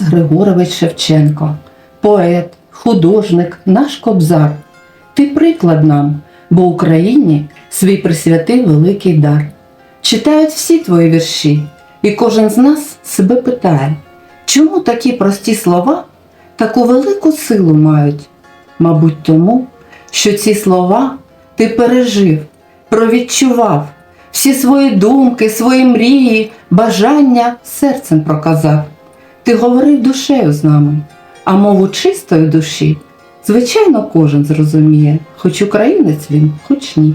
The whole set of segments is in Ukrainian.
Григорович Шевченко, поет, художник, наш кобзар. Ти приклад нам, бо Україні свій присвятив великий дар. Читають всі твої вірші, і кожен з нас себе питає, чому такі прості слова таку велику силу мають? Мабуть, тому, що ці слова ти пережив, провідчував, всі свої думки, свої мрії, бажання серцем проказав. Ти говорив душею з нами, а мову чистої душі, звичайно, кожен зрозуміє, хоч українець він, хоч ні.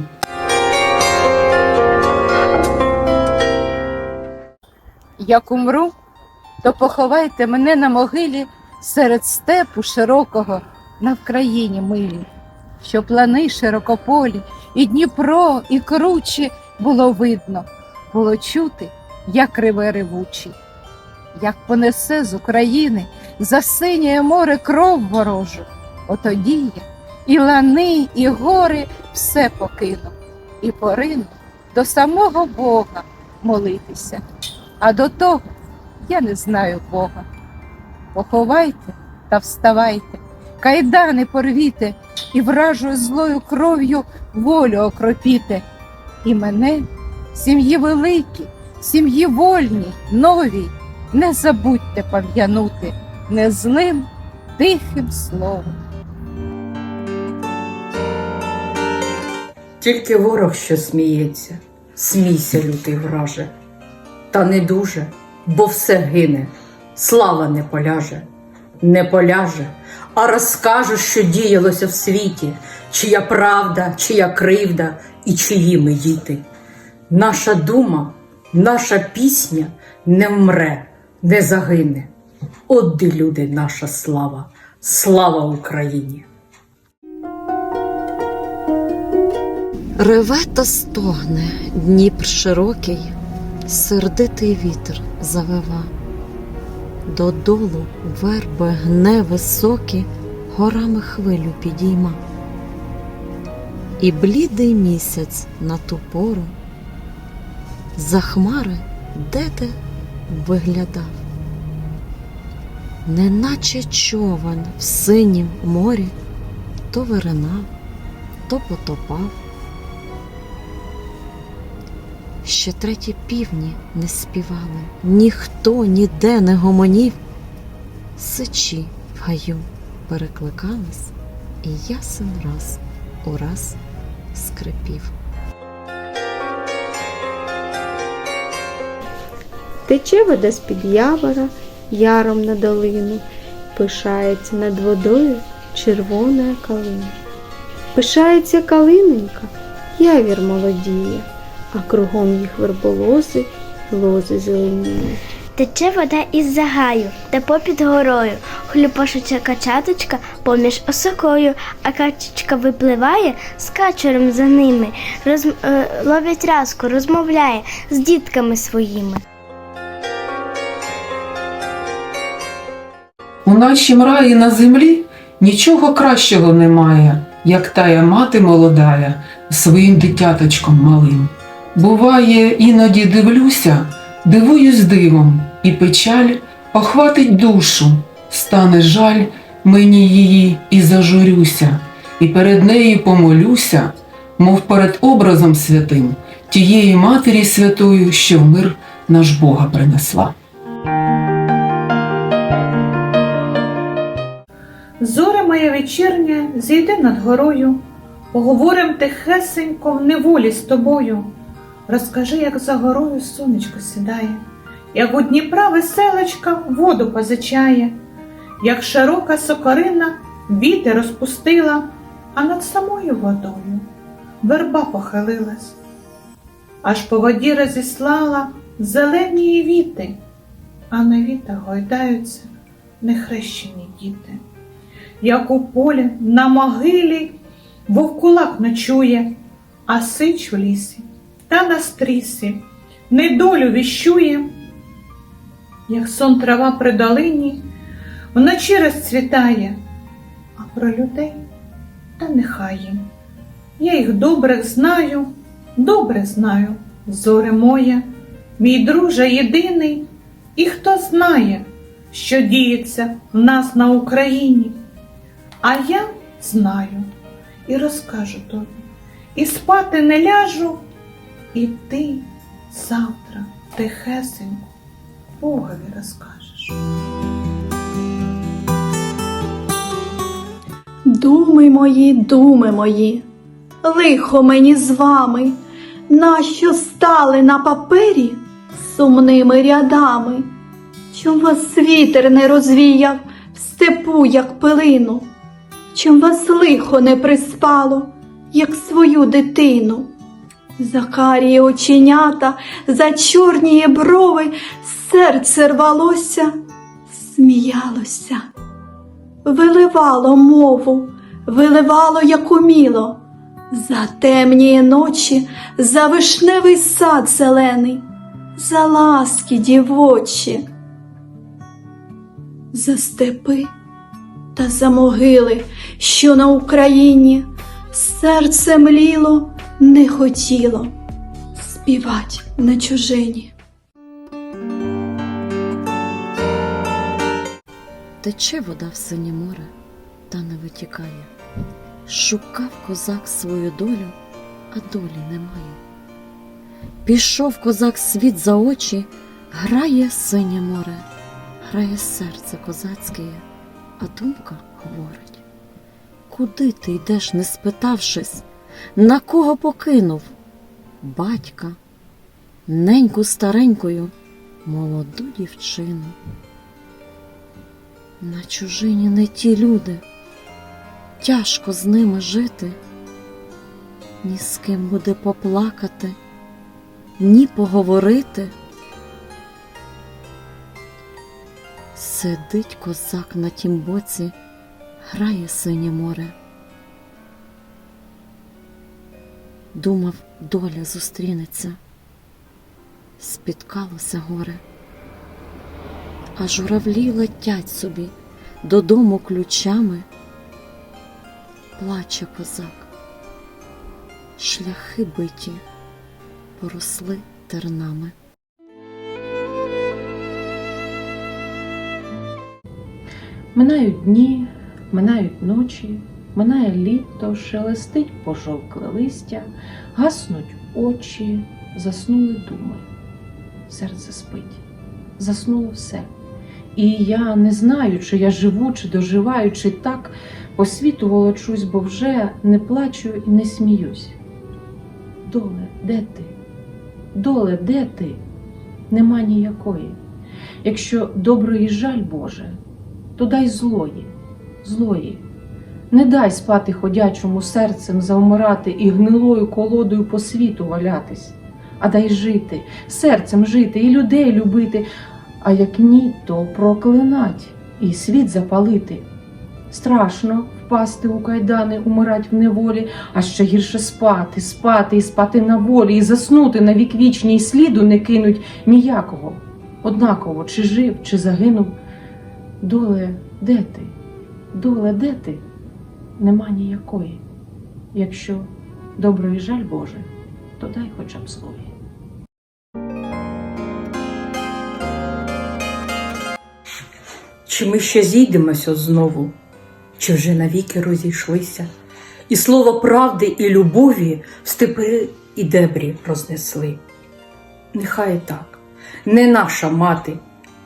Як умру, то поховайте мене на могилі серед степу широкого на Вкраїні милі, що плани широкополі, і Дніпро, і кручі було видно, було чути, як реве ревучий, як понесе з України за синє море кров ворожу. Отоді я і лани, і гори все покину, і порину до самого Бога молитися. А до того я не знаю Бога. Поховайте та вставайте, кайдани порвіте і вражою злою кров'ю волю окропіте. І мене, сім'ї великі, сім'ї вольній, новій, не забудьте пам'янути не злим, тихим словом. Тільки ворог, що сміється, смійся, лютий враже, та не дуже, бо все гине, слава не поляже, не поляже, а розкаже, що діялося в світі, чия правда, чия кривда і чиї ми діти. Наша дума, наша пісня не вмре, не загине. От де люди, наша слава, слава Україні! Реве та стогне Дніпр широкий, сердитий вітер завива. Додолу верби гне високі, горами хвилю підійма. І блідий місяць на ту пору за хмари де-де виглядав, неначе човен в синім морі то виринав, то потопав. Ще треті півні не співали, ніхто ніде не гомонів. Сичі в гаю перекликались, і ясен раз у раз скрипів. Тече вода з-під явора яром на долину, пишається над водою червона калина. Пишається калиненька, явір молодіє, а кругом їх верболози, лози зеленіють. Тече вода із загаю, та попід горою, хлюпошуча качаточка поміж осокою, а качечка випливає з качером за ними, роз... е, ловить разку, розмовляє з дітками своїми. У нашім раї на землі нічого кращого немає, як тая мати молодая своїм дитяточком малим. Буває, іноді дивлюся, дивуюсь дивом, і печаль охватить душу, стане жаль мені її і зажурюся, і перед нею помолюся, мов перед образом святим, тієї матері святою, що в мир наш Бога принесла. Зоре моя вечірня, зійди над горою, поговорим тихесенько в неволі з тобою. Розкажи, як за горою сонечко сідає, як у Дніпра веселочка воду позичає, як широка сокорина вітер розпустила, а над самою водою верба похилилась, аж по воді розіслала зелені віти, а на вітах гойдаються нехрещені діти як у полі на могилі вовкулак ночує, а сич в лісі та на стрісі недолю віщує, як сон трава при долині вночі розцвітає, а про людей та нехай їм. Я їх добре знаю, добре знаю, зоре моя, мій друже єдиний, і хто знає, що діється в нас на Україні. А я знаю і розкажу тобі, і спати не ляжу, і ти завтра тихесенько Богові розкажеш. Думи мої, думи мої, лихо мені з вами, нащо стали на папері сумними рядами? Чом вас вітер не розвіяв в степу, як пилину? Чом вас лихо не приспало, як свою дитину? За карії оченята, за чорніє брови, серце рвалося, сміялося. Виливало мову, виливало, як уміло, за темні ночі, за вишневий сад зелений, за ласки дівочі, за степи та за могили, що на Україні серце мліло, не хотіло співать на чужині. Тече вода в синє море, та не витікає. Шукав козак свою долю, а долі немає. Пішов козак світ за очі, грає синє море, грає серце козацьке, а думка говорить. Куди ти йдеш, не спитавшись, на кого покинув? Батька, неньку старенькою, молоду дівчину. На чужині не ті люди, тяжко з ними жити, ні з ким буде поплакати, ні поговорити. Сидить козак на тім боці, грає синє море. Думав, доля зустрінеться, спіткалося горе а журавлі летять собі додому ключами. Плаче козак, шляхи биті, поросли тернами. Минають дні, минають ночі, минає літо, шелестить пожовкле листя, гаснуть очі, заснули думи. Серце спить, заснуло все. І я не знаю, чи я живу, чи доживаю, чи так по світу волочусь, бо вже не плачу і не сміюсь. Доле, де ти? Доле, де ти? Нема ніякої. Якщо доброї жаль Боже, то дай злої, злої. Не дай спати ходячому серцем завмирати і гнилою колодою по світу валятись, а дай жити, серцем жити і людей любити, а як ні, то проклинать і світ запалити. Страшно впасти у кайдани, умирать в неволі, а ще гірше спати, спати і спати на волі, і заснути на вік вічній сліду не кинуть ніякого. Однаково, чи жив, чи загинув. Доле, де ти? Доле, де ти? Нема ніякої. Якщо доброї жаль Боже, то дай хоча б злої. Чи ми ще зійдемося знову, чи вже навіки розійшлися, і слово правди і любові в степи і дебрі рознесли. Нехай так, не наша мати,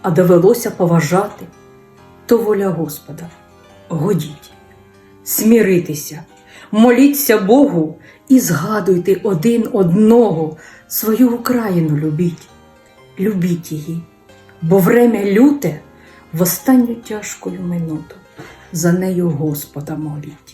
а довелося поважати, то воля Господа, годіть, сміритися, моліться Богу і згадуйте один одного, свою Україну любіть, любіть її, бо время люте в останню тяжкою минуту. За нею Господа моліть.